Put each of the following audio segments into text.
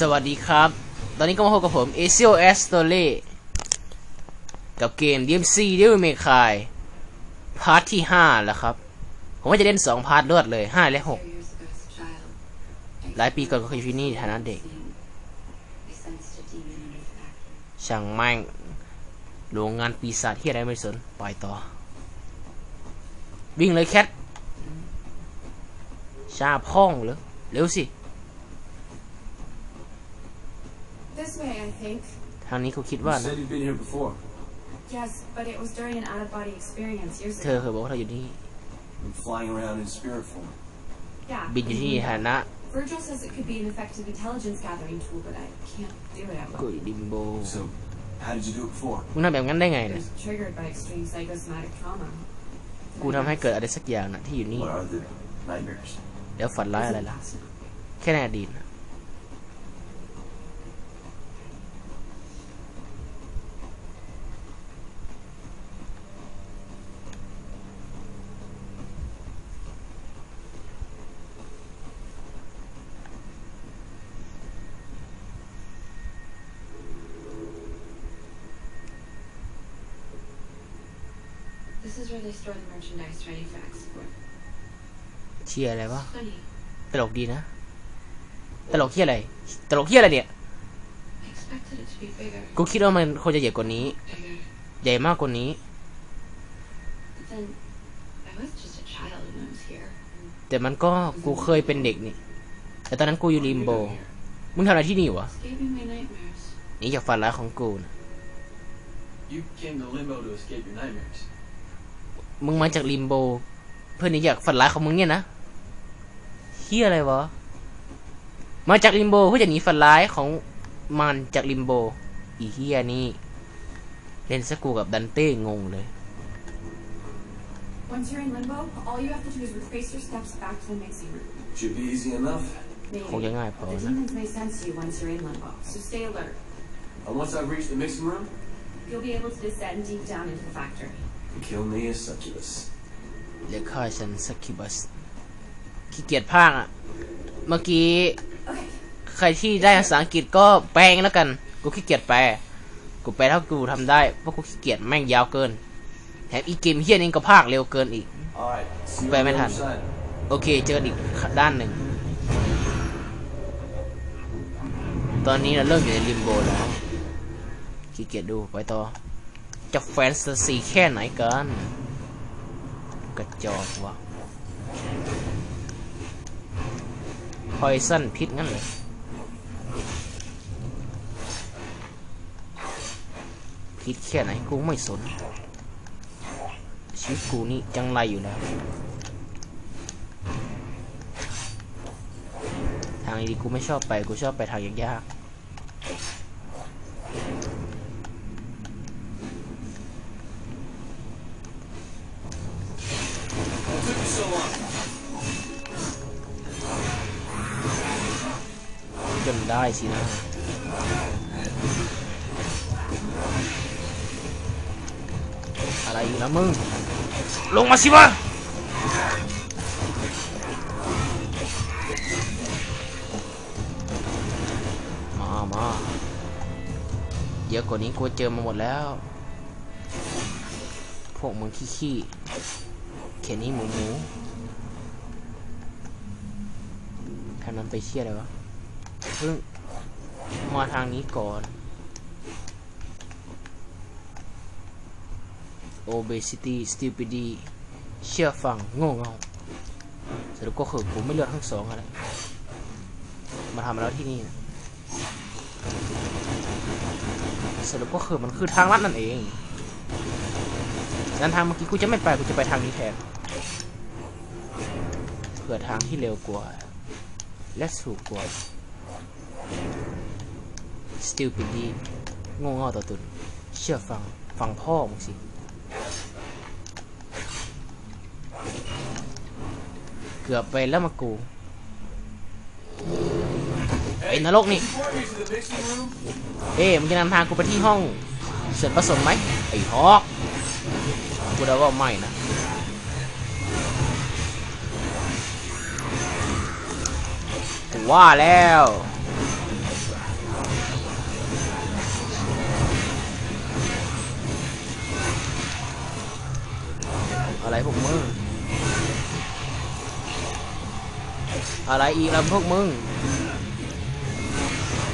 สวัสดีครับ ตอนนี้ก็มาพบกับผม a c i o s t o r y กับเกม DMC Devil May Cry พาร์ทที่ 5 แล้วครับ ผมว่าจะเล่น 2 พาร์ทรวดเลย 5 และ 6 หลายปีก่อนก็เคยอยู่ที่นี่ฐานะเด็ก ช่างแม่งโรงงานปีศาจที่อะไรไม่สน ปล่อยต่อ วิ่งเลยแคทชาพ่องเหรอเร็วสิ This way, I think. ทางนี้เขาคิดว่า You นะ said you've been here before. Yes, but it was during an out-of-body experience years เธอ ago. เคยบอกว่าเธออยู่นี่ Been flying around in spirit form. Yeah. บินอยู่ที่นี่ในฐานะ Virgil says it could be an effective intelligence gathering tool, but I can't do it at กุ will. ยดิมโบ So, how did you do it before? มึงทำแบบนั้นได้ไง It นะ was triggered by extreme psychosomatic trauma. กูทำให้เกิดอะไรสักอย่างนะที่อยู่นี่ What are the nightmares? แล้วฝันร้ายอะไรล่ะ แค่ในอดีตนะ เชียร์อะไรวะ Funny. ตลกดีนะ ตลกที่อะไร ตลกที่อะไรเนี่ย I expected it to be bigger, กูคิดว่ามันควรจะใหญ่กว่านี้ bigger. ใหญ่มากกว่านี้ But then, I was just a child when I was here. แต่มันก็กูเคยเป็นเด็กนี่ แต่ตอนนั้นกูอยู่ริมโบ มึงทำอะไรที่นี่วะ Escaping my nightmares. หนี่จากฝันร้ายของกูนะ มึงมาจากริมโบ เพื่อนหนี่จากฝันร้ายของมึงเนี่ยนะเฮียอะไรวะ มาจากริมโบเพื่อจะหนีฝันร้ายของมันจากริมโบ อีเฮียนี่ เล่นสกกูกับดันเต้งงเลย Once you're in limbo, all you have to do is retrace your steps back to the mixing room. Should be easy enough. คงจะ Maybe. ง่ายพอ But the นะ demons may sense you once you're in limbo, so stay alert. And once I've reached the mixing room, You'll be able to descend deep down into the factory. You kill me as succubus. เรียกข้าฉันสักคิบัสขี้เกียจพากย์อะ เมื่อกี้ Okay. ใครที่ได้ภาษาอังกฤษก็แปลงแล้วกัน กูขี้เกียจแปล กูแปลเท่ากูทำได้ เพราะกูขี้เกียจแม่งยาวเกิน แถมอีเกมเฮียนี่ก็พากย์เร็วเกินอีก Alright, see you Wait, on the wait, other hand. side. โอเค เจออีกด้านหนึ่ง ตอนนี้เราเริ่มอยู่ในริมโบแล้ว ขี้เกียจดู ไปต่อ จะแฟนซีแค่ไหนกันกระจอกวะพอยสั้นพิษงั้นเลยพิษแค่ไหนกูไม่สน ชีวิตกูนี่จังไรอยู่แล้ว ทางนี้กูไม่ชอบไป กูชอบไปทางยากๆ จนได้สินะอะไรอยู่นะมึง ลงมาสิวะมามาเยอะกว่านี้กูเจอมาหมดแล้ว พวกมึงขี้ ๆแค่นี้หมูหมูทางนั้นไปเชี่ยอะไรวะเพิ่งมาทางนี้ก่อน obesity stupidity เชื่อฟังโง่เง่าสรุปก็คือกูไม่เลือกทั้งสองอะไรมาทำแล้วที่นี่นะสรุปก็คือมันคือทางลัดนั่นเองงั้นทางเมื่อกี้กูจะไม่ไปกูจะไปทางนี้แทน เผื่อทางที่เร็วกว่า และถูกกว่า stupidity โง่เง่าต่อตุน เชื่อฟัง ฟังพ่อมึงสิ เกือบไปแล้วมากูไอ้นรกนี่ เอ๊มึงจะนำทางกูไปที่ห้อง เสร็จผสมไหมไอ้ฮอกกูเดาว่าไม่นะ ว่าแล้วอะไรพวกมึง อะไรอีกล่ะพวกมึง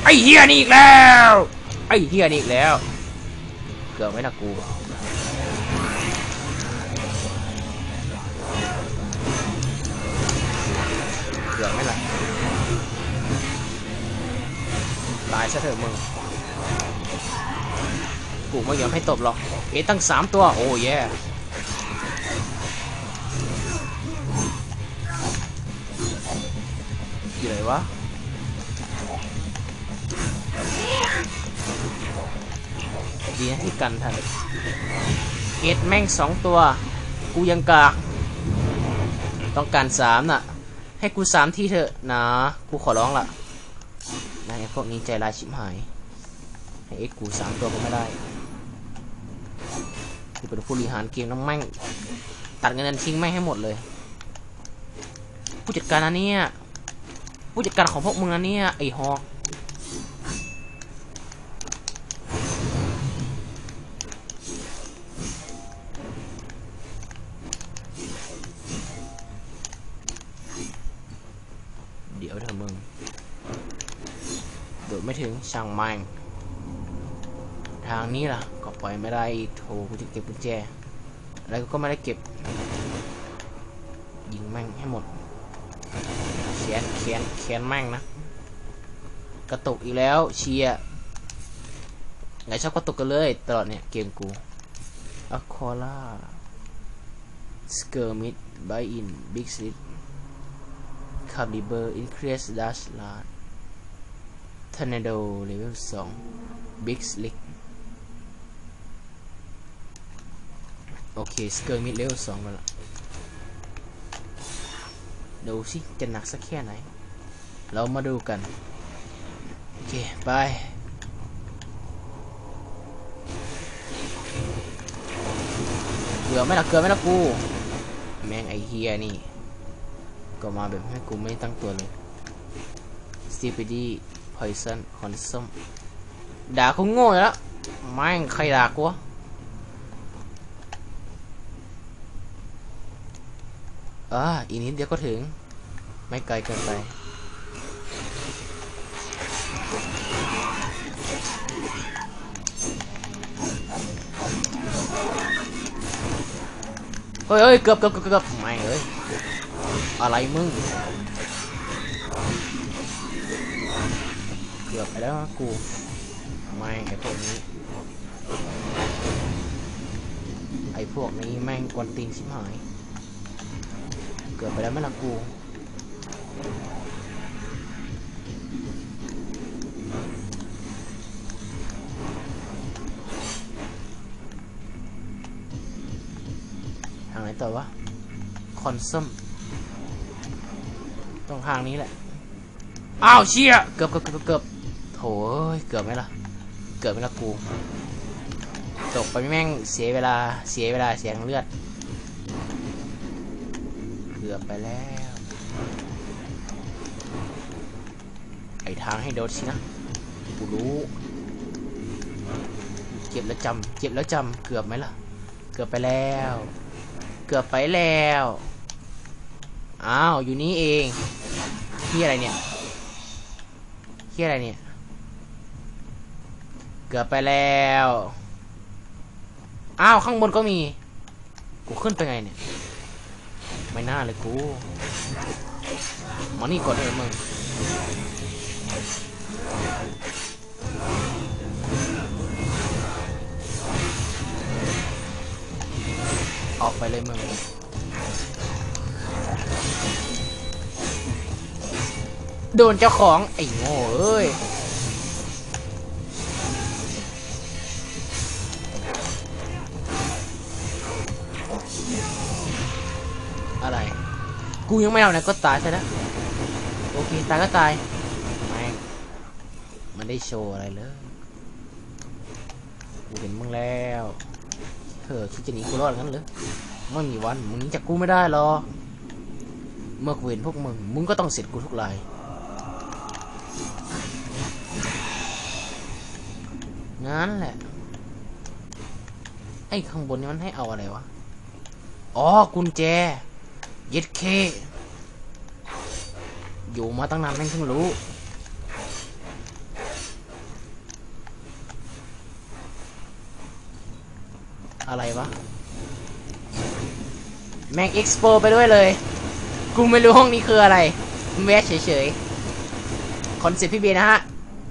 ไอเฮียนี่อีกแล้ว ไอเฮียนี่อีกแล้ว เกือไม่น่ากู ตายซะเถอะมึงกูไม่ยอมให้ตบหรอกเอะตั้งสามตัว โอ้ยแย่อยู่ไหนวะดีนะที่กันทันเอ็ดแม่งสองตัว กูยังกาก ต้องการสามน่ะ ให้กูสามที่เถอะนะ กูขอร้องละ นายไอ้พวกนี้ใจร้ายชิบหาย ให้เอ็กูสามตัวก็ไม่ได้ที่เป็นผู้บริหารเกมน้องแม่ง ตัดเงินเดือนทิ้งแม่งให้หมดเลย ผู้จัดการอันเนี้ยผู้จัดการของพวกมึงอันเนี้ยไอ้ฮอก ช่างแม่งทางนี้ล่ะ ก็ปล่อยไม่ได้โถกูจะเก็บกุญแจอะไรก็ไม่ได้เก็บ ยิงแม่งให้หมดแขนแขนแขนแม่งนะ กระตุกอีกแล้วเชียร์ไงชอบกระตุกกันเลยตลอดเนี่ยเกมกูอะคอล่าสเกอร์มิดบายอินบิ๊กซิต caliber increase dash large tornado level 2 big slick โอเคสเกอร์มิดเลเวลสองแล้วล่ะดูสิ จะหนักสักแค่ไหน เรามาดูกัน โอเค ไปเกลือไม่ละเกลือไม่ละกู แม่งไอเฮียนี่ ก็มาแบบให้กูไม่ตั้งตัวเลย stupidity poison consume ด่าเขาโง่แล้วแม่งใครด่ากูอ่าอีกนิดเดียวก็ถึง ไม่ไกลเกินไปเฮ้ยเฮ้ยเกือบเกือบเกือบเกือบไม่เอ้ยอะไรมึง เกือบไปแล้วกู ไม่งไอพวกนี้ ไอพวกนี้แม่งกวนตีนชิบหาย เกือบไปแล้วไม่ละกูทางไหนต่อวะ คอนซัมตรงทางนี้แหละ อ้าวเชี่ย เกือบเกือบเกือบเกือบ โถเอ้ยเกือบไหมล่ะ เกือบไหมล่ะกู ตกไปแม่งเสียเวลา เสียเวลาเสียงเลือด เกือบไปแล้ว ไอทางให้โดดสินะ กูรู้เจ็บแล้วจำเจ็บแล้วจำ เกือบไหมล่ะ เกือบไปแล้ว เกือบไปแล้ว อ้าว อยู่นี่เองที่อะไรเนี่ยที่อะไรเนี่ย เกือบไปแล้ว อ้าว ข้างบนก็มี กูขึ้นไปไงเนี่ย ไม่น่าเลยกูมานี่ก่อนเลยมึงออกไปเลยมึงโดนเจ้าของ ไอ้โง่เอ้ย กูยังไม่เอาไหนก็ตายซะแล้วโอเคตายก็ตายแม่มันได้โชว์อะไรเลยกูเห็นมึงแล้วเธอคิดจะหนีกูรอดงั้นหรือไม่มีวันมึงหนีจากกูไม่ได้หรอเมื่อกูเห็นพวกมึงมึงก็ต้องเสร็จกูทุกรายงั้นแหละไอ้ข้างบนนี้มันให้เอาอะไรวะ อ๋อกุญแจ ย็ดเค อยู่มาตั้งนานแม่งเพิ่งรู้ อะไรวะ แม่งเอ็กซ์โปไปด้วยเลย กูไม่รู้ห้องนี้คืออะไรแวะเฉยๆ คอนเซ็ปต์พี่เบยนะฮะ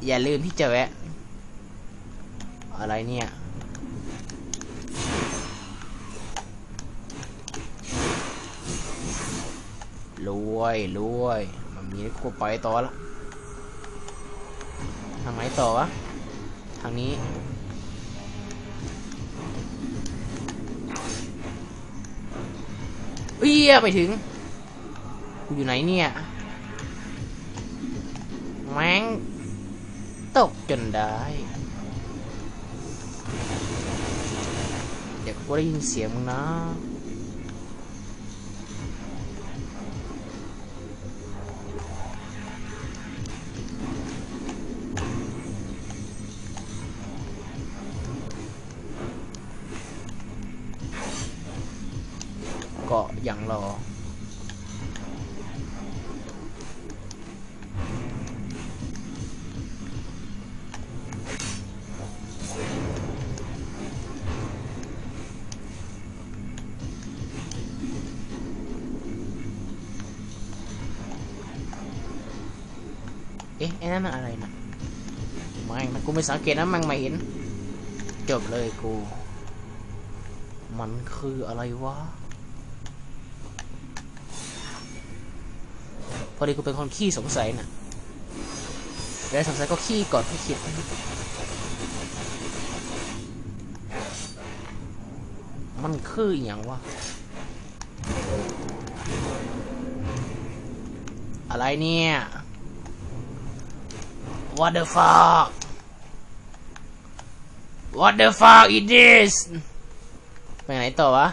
อย่าลืมที่จะแวะ อะไรเนี่ย ร วยรวยมันมีกูไปต่อละทางไหนต่อวะทางนี้เอ้ยไปถึงกูอยู่ไหนเนี่ยแม่งตกจนได้เดี๋ยวกูได้ยินเสียงมึงนะ ไม่นสังเกตนะมันไม่เห็น จบเลยกู มันคืออะไรวะ พอดีกูเป็นคนขี้สงสัยนะแล้วสงสัยก็ขี้ก่อนที่คิดมันคืออย่างวะ อะไรเนี่ย What the fuck What the fuck is this ไปไหนต่อวะ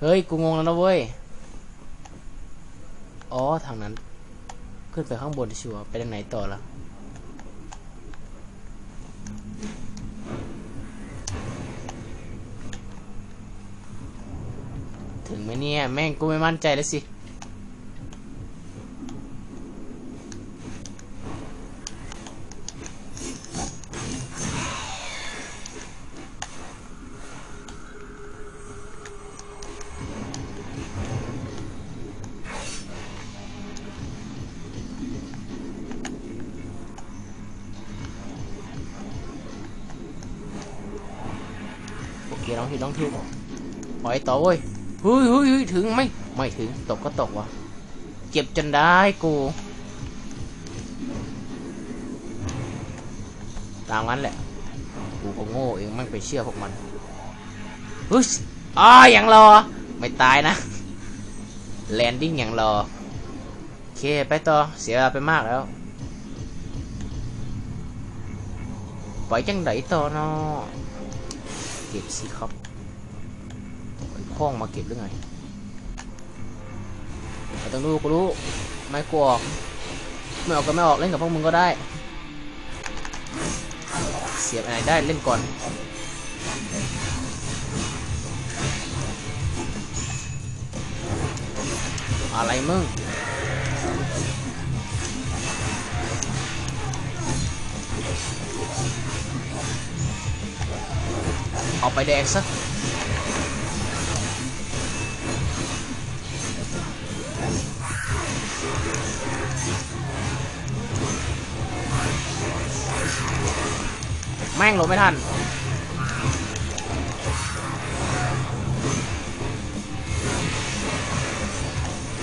เฮ้ย กูงงแล้วนะเว้ย อ๋อ ทางนั้น ขึ้นไปข้างบนชัวไปทางไหนต่อละถึงไหมเนี่ย แม่งกูไม่มั่นใจเลยสิ ลองผิดลองถูกปล่อยต่อเว้ยเฮ้ยเฮ้ยเฮ้ยถึงไหมไม่ถึงตกก็ตกว่ะ เจ็บจนได้กูตามนั้นแหละ กูก็โง่เองไม่ไปเชื่อพวกมันเฮ้ยอ๋ออย่างรอ ไม่ตายนะ แลนดิ้งอย่างรอ โอเค ไปต่อ เสียเวลาไปมากแล้ว ไปจังไดต่อเนาะ เก็บสิครับไอ้ข้องมาเก็บหรือไงไม่ต้องดูกูรู้ ไม่กลัวออกไม่ออกก็ไม่ออกเล่นกับพวกมึงก็ได้ เสียบอะไรได้เล่นก่อนอะไรมึง เอาไปแดกซะแม่งหลบไม่ทัน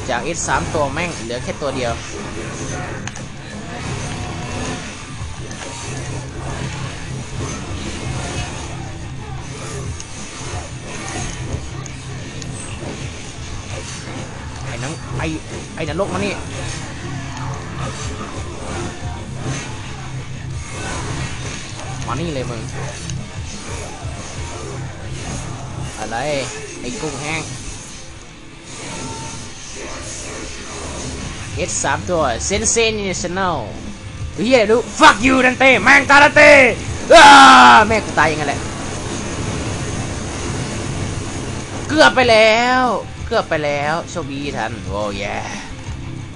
จากเอสสามตัวแม่งเหลือแค่ตัวเดียวไอ้ไอ้ไอ้นรกมานี่มานี่เลยมึง อะไรไอ้กุ้งแห้งเอสสามตัวเซนเซนชแนลเฮียดู fuck you ดันเต้แม่งตาดันเต้อ้าแม่กูตายยังไงแหละ เกือบไปแล้ว เกือบไปแล้วโชคดีทันโอ้ย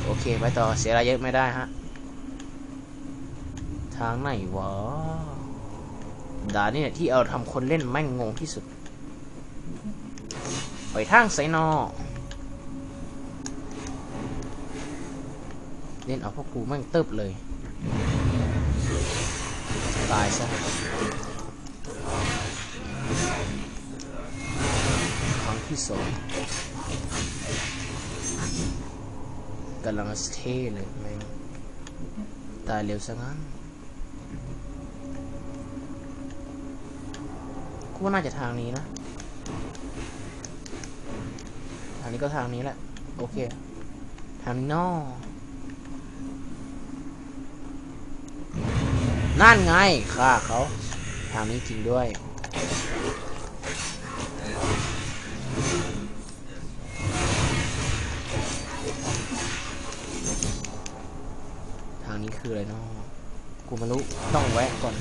โอเคไปต่อเสียเวลาเยอะไม่ได้ฮะทางไหนวะด่านนี่เนี่ยที่เอาทำคนเล่นแม่งงงที่สุดไปทางไซนอเล่นเอาพวกกูแม่งเติบเลย ตายซะครั้งที่สอง กำลังเท่เลยแม่งตายเร็วซะงั้นกูว่าน่าจะทางนี้นะ ทางนี้ก็ทางนี้แหละ โอเค ทางนี้นอนั่นไงฆ่าเขา ทางนี้จริงด้วยางนี้คืออะไรเนาะกูไม่รู้ต้องแวะก่อน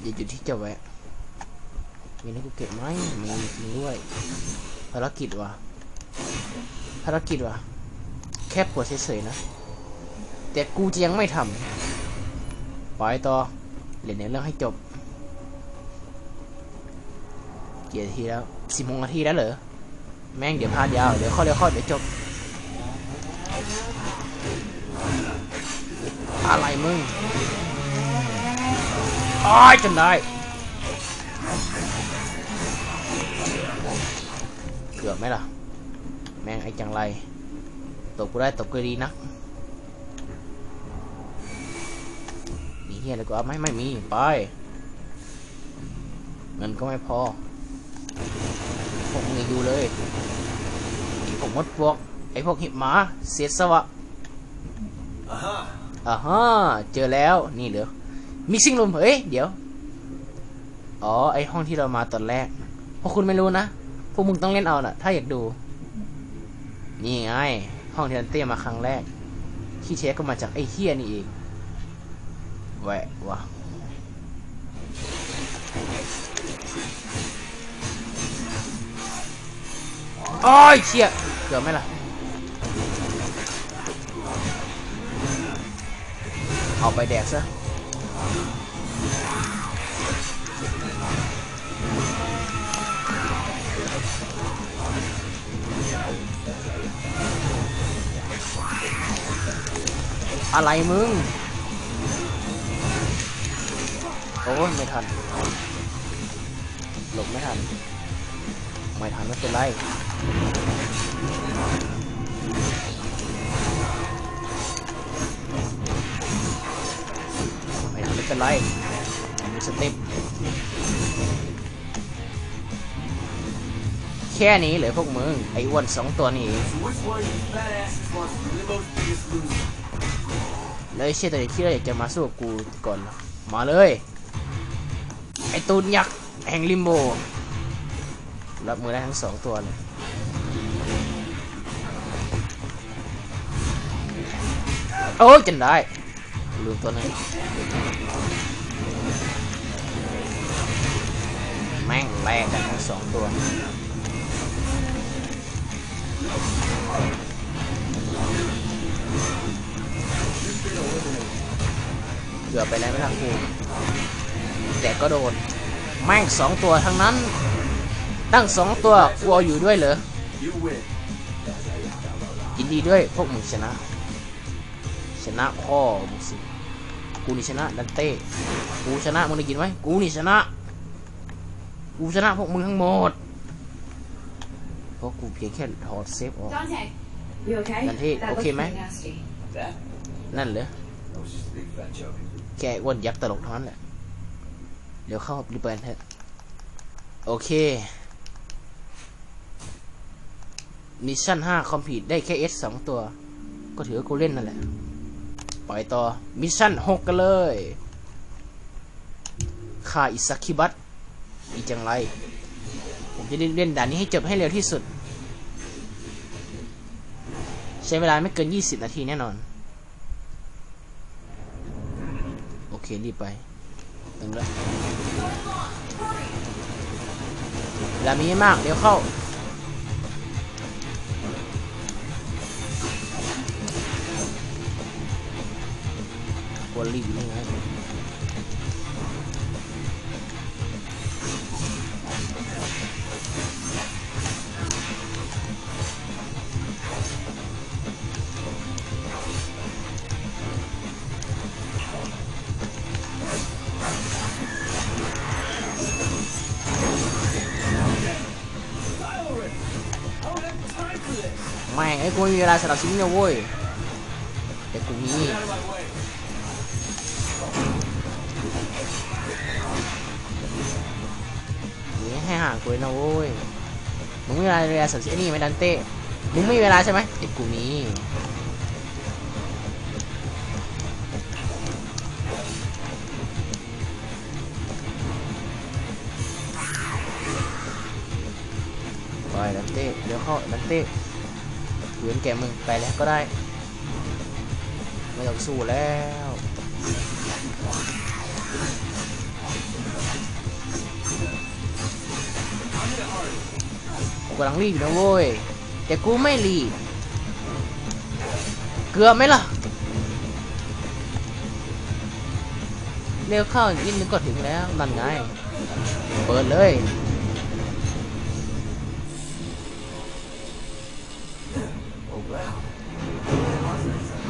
อย่าหยุดที่จะแวะมีให้กูเก็บไหมมีจริงด้วยภารกิจวะภารกิจวะแค่ปวดเฉยๆนะ แต่กูจะยังไม่ทำไปต่อเรียนในเรื่องให้จบเกี่นาทีแล้วสิบโมงนาทีแล้วเหรอแม่งเดี๋ยวพลาดยาว เดี๋ยวข้อเดี๋ยวข้อเดี๋ยวจบ อะไรมึงอ้ายจนได้ เกือบไหมล่ะ แม่งไอ้จังไร ตบกูได้ตบกูดีนัก มีเฮียอะไรกูเอาไหมไม่มี ไป เงินก็ไม่พอพวกมึงอย่าอยู่เลยไอ้พวกมดพวก ไอ้พวกหิบหมา เสียสวะ Aha! อ่าฮะเจอแล้วนี่เหรอมิกซิ่งรูมเฮ้ยเดี๋ยว อ๋อ ไอห้องที่เรามาตอนแรก พวกคุณไม่รู้นะ พวกมึงต้องเล่นเอาน่ะ ถ้าอยากดู นี่ไง ห้องที่นันเต้มาครั้งแรก ที่เชฟก็มาจากไอ้เฮียนี่เองแหวะวะโอ้ยเชี่ยเกือบไหมล่ะ เอาไปแดกซะอะไรมึง โอ้ไม่ทัน หลบไม่ทัน ไม่ทันไม่เป็นไร เป็นไรมีสเต็ปแค่นี้เหลือพวกมึง ไอ้วนสองตัวนี้เอง So which one of you fat asses wants to be Limbo's biggest loser? แล้วไอ้เชี่ยตัวที่เราอยากจะมาสู้กับกูก่อน มาเลย ไอ้ตูนยักษ์แห่งลิมโบรับมือได้ทั้งสองตัวเลยโอ้ยจนได้ ลืมตัวนึงแม่งแลกกันทั้งสองตัวเกือบไปแล้วไม่ทันกูแต่ก็โดน แม่งสองตัวทั้งนั้น ตั้งสองตัวกูเอาอยู่ด้วยเหรอยินดีด้วยพวกมึงชนะ ชนะพ่อมึงสิ กูนี่ชนะดันเต้ กูชนะมึงได้ยินไหมกูนี่ชนะ กูชนะพวกมึงทั้งหมด เพราะกูเพียงแค่ถอดเซฟออก Dante, you okay? Dante, that okay, looks man? pretty nasty. That? นั่นเหรอ That was just a big fat joke. แกอ้วนยักษ์ตลกเท่านั้นแหละ เดี๋ยวเข้ารีเบิร์นเถอะ โอเค มิชชั่น 5 คอมพลีทได้แค่ S สองตัว ก็ถือว่ากูเล่นนั่นแหละ ปล่อยต่อ มิชชั่น6กันเลยค่าอิซาคิบัตอีจังไร ผมจะเล่นด่านนี้ให้จบให้เร็วที่สุด ใช้เวลาไม่เกิน 20 นาทีแน่นอน โอเค รีบไปถึงแล้วเวลามีไม่มาก เดี๋ยวเข้า กลัวรีบยังไงแม่งไอ้กู ให้ห่างกูเลยนะโว้ย มึงไม่มีเวลาเรียนสันสินี่ไหมดันเต้ มึงไม่มีเวลาใช่ไหมติดกูมีไปดันเต้เดี๋ยวเข้าดันเต้เวียนแกมึงไปแล้วก็ได้ ไม่ต้องสู้แล้ว กูกำลังรีบนะโว้ย แต่กูไม่รีบ เกือบไหมล่ะ เร็วเข้าอีกนิดนึงก็ถึงแล้วนั่นไง เปิดเลย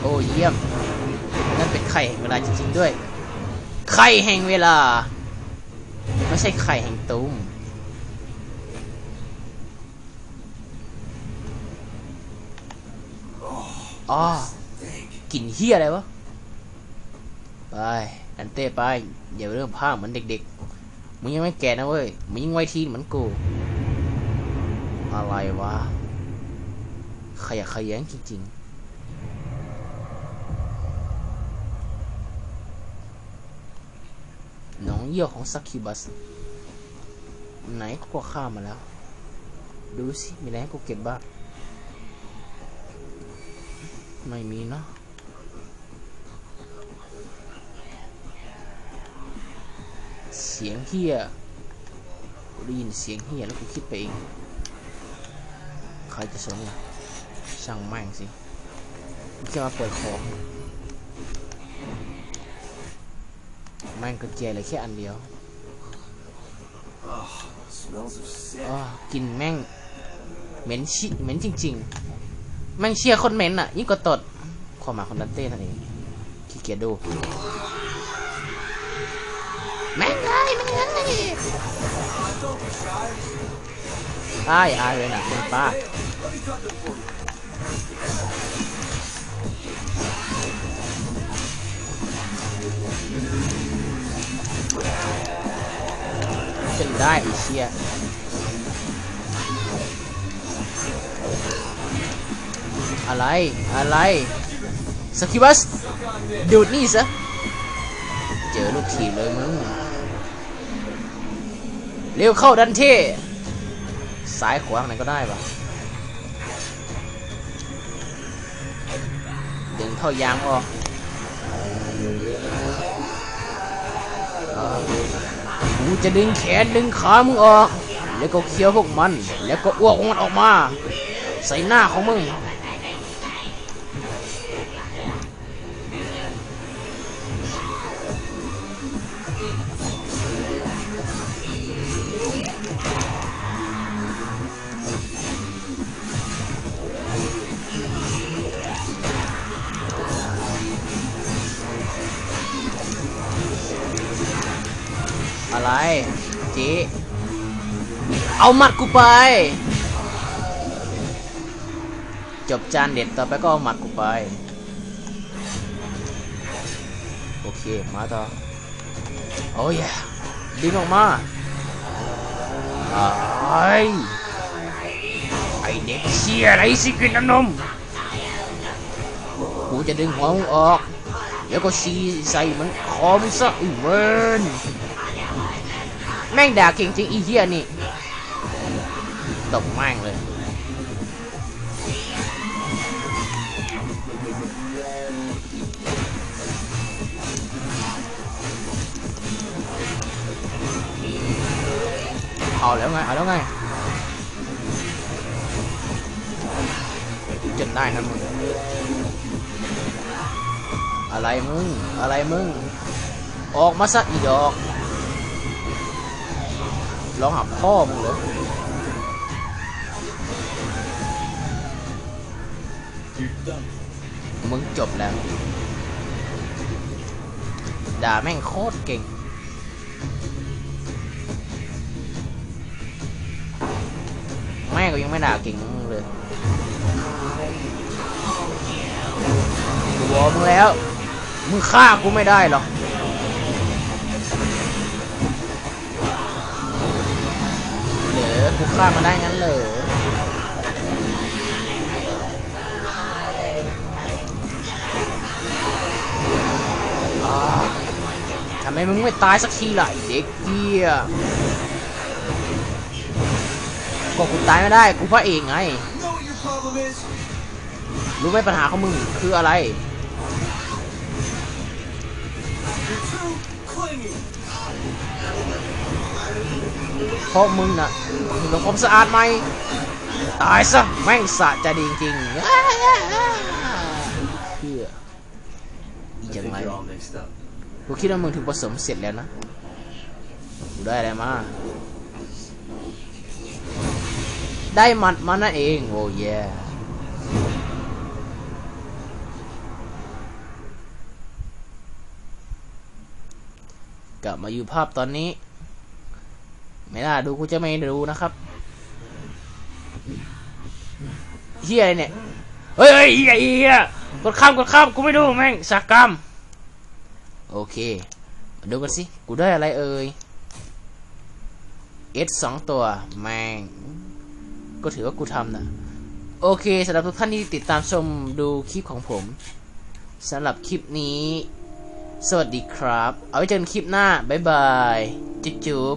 โอ้เยี่ยม นั่นเป็นไข่แห่งเวลาจริงๆด้วย ไข่แห่งเวลา ไม่ใช่ไข่แห่งตุ้ม อ๋อกลิ่นเฮียอะไรวะ ไป อันเต้ไป อย่าเริ่มพาเหมือนเด็กๆ มึงยังไม่แก่นะเว้ย มึงยังวัยทีนเหมือนกู อะไรวะ ขยะแขยงจริงๆหนองเยี่ยวของซักคิบัส ไหนก็ข้ามมาแล้ว ดูสิ มีอะไรให้กูเก็บบ้าง ไม่มีเนาะเสียงเฮียกูได้ยินเสียงเฮียแล้วกูคิดไปเอง ใครจะสนล่ะช่างแม่งสิกูแค่มาเปิดของแม่งก็เจเลยแค่อันเดียว Smells of sick. อ๋อกินแม่งเหม็นชิเหม็นจริง ๆ แม่งเชียร์คนเหม็นอะยิ่งกว่าตดความหมายของดันเต้นั่นเองขี้เกียจดูแม่งไงแม่งเลยอายอายเลยนะเป็นป้าเป็นได้ไอเชีย อะไร อะไรสกิบัสดูดนี่ซะ เจอลูกทีบเลยมึง เร็วเข้าดันเท่ซ้ายขวาทางไหนก็ได้ปะดึงเท่ายางออกอ่ากูจะดึงแขนดึงขามึงออก แล้วก็เคี้ยวพวกมัน แล้วก็อ้วกมันออกมา ใส่หน้าของมึง อะไรจ๊เอาหมัดกูไป จบจานเด็ดต่อไปก็เอาหมัดกูไป โอเค มาต่อ โอ้ยดึงออกมาไอ้ไอเด็กเชี่ยไรสิกินน้ำนม กูจะดึงหัวมึงออก แล้วก็ชีใส่มันคอมซะอ้เวน แม่งด่าเก่งจริงอีเหี้ยนี่ตบแม่งเลย เอาแล้วไง เอาแล้วไงจนได้นะมึง อะไรมึง อะไรมึง ออกมาสักอีดอก ร้องหาพ่อมึงเลยมึงจบแล้ว ด่าแม่งโคตรเก่ง แม่ก็ยังไม่ด่าเก่งมึงเลยกูบอกมึงแล้ว มึงฆ่ากูไม่ได้หรอก กูฆ่ามันได้งั้นเหรอทำไมมึงไม่ตายสักทีล่ะเด็กเกียก็กูตายไม่ได้กูพระเอกไง รู้ไหมปัญหาของมึงคืออะไรเพราะมึงน่ะ ทำความสะอาดไหมตายซะแม่งสะใจดีจริงๆเพื่อ I อีจัง think ไร you're all mixed up. กูคิดว่ามึงถึงผสมเสร็จแล้วนะกูได้อะไรมา ได้มันมานั่นเอง โอ้ยกลับมาอยู่ภาพตอนนี้ ไม่น่าดูกูจะไม่ดูนะครับเฮียเนี่ยเฮ้ยเฮียเฮียกดข้ามกดข้ามกูไม่ดูแม่งสักกรรมโอเคมาดูกันสิกูได้อะไรเอ่ย S สองตัวแม่งก็ถือว่ากูทำนะโอเคสำหรับทุกท่านที่ติดตามชมดูคลิปของผมสำหรับคลิปนี้ สวัสดีครับ เอาไว้เจอกันคลิปหน้า บ๊ายบาย จุ๊บจุ๊บ